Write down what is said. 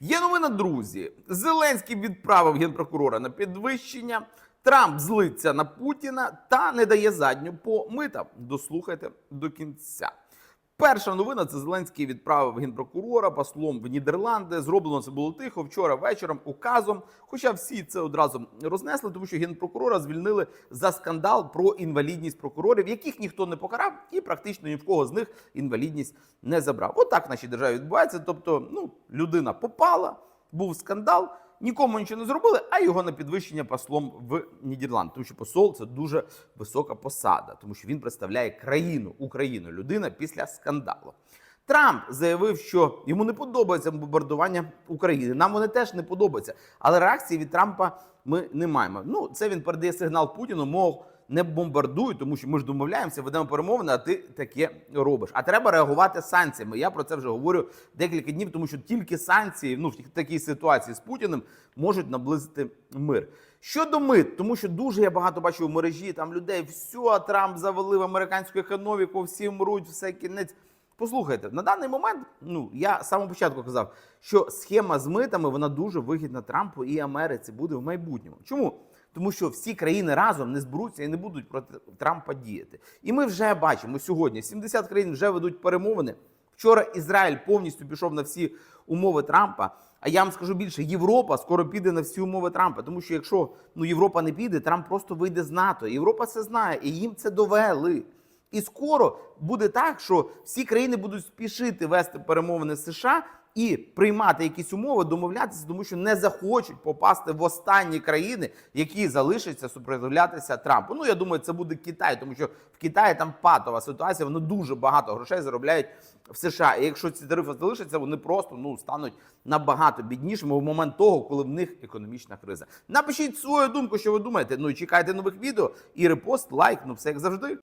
Є новина, друзі. Зеленський відправив генпрокурора на підвищення. Трамп злиться на Путіна та не дає задню по митам. Дослухайте до кінця. Перша новина це Зеленський відправив генпрокурора послом в Нідерланди. Зроблено це було тихо вчора вечором указом. Хоча всі це одразу рознесли, тому що генпрокурора звільнили за скандал про інвалідність прокурорів, яких ніхто не покарав, і практично ні в кого з них інвалідність не забрав. Отак в нашій державі відбувається. Тобто, ну людина попала, був скандал. Нікому нічого не зробили, а його на підвищення послом в Нідерланд. Тому що посол це дуже висока посада, тому що він представляє країну, Україну, людина після скандалу. Трамп заявив, що йому не подобається бомбардування України. Нам вони теж не подобаються. Але реакції від Трампа ми не маємо. Ну, це він передає сигнал Путіну, мов не бомбардуй, тому що ми ж домовляємося, ведемо перемовини, а ти таке робиш. А треба реагувати санкціями. Я про це вже говорю декілька днів, тому що тільки санкції, ну в такій ситуації з Путіним можуть наблизити мир. Щодо мит, тому що дуже я багато бачу в мережі там людей, все, Трамп завалив американську економіку, всі мруть, все кінець. Послухайте, на даний момент, ну я з самого початку казав, що схема з митами вона дуже вигідна Трампу і Америці буде в майбутньому. Чому? Тому що всі країни разом не зберуться і не будуть проти Трампа діяти. І ми вже бачимо сьогодні: 70 країн вже ведуть перемовини. Вчора Ізраїль повністю пішов на всі умови Трампа. А я вам скажу більше, Європа скоро піде на всі умови Трампа. Тому що якщо ну Європа не піде, Трамп просто вийде з НАТО. Європа це знає, і їм це довели. І скоро буде так, що всі країни будуть спішити вести перемовини з США і приймати якісь умови, домовлятися, тому що не захочуть попасти в останні країни, які залишаться супротивлятися Трампу. Ну я думаю, це буде Китай, тому що в Китаї там патова ситуація. Вони дуже багато грошей заробляють в США. І якщо ці тарифи залишаться, вони просто ну стануть набагато біднішими в момент того, коли в них економічна криза. Напишіть свою думку, що ви думаєте. Ну і чекайте нових відео і репост, лайк. Ну все як завжди.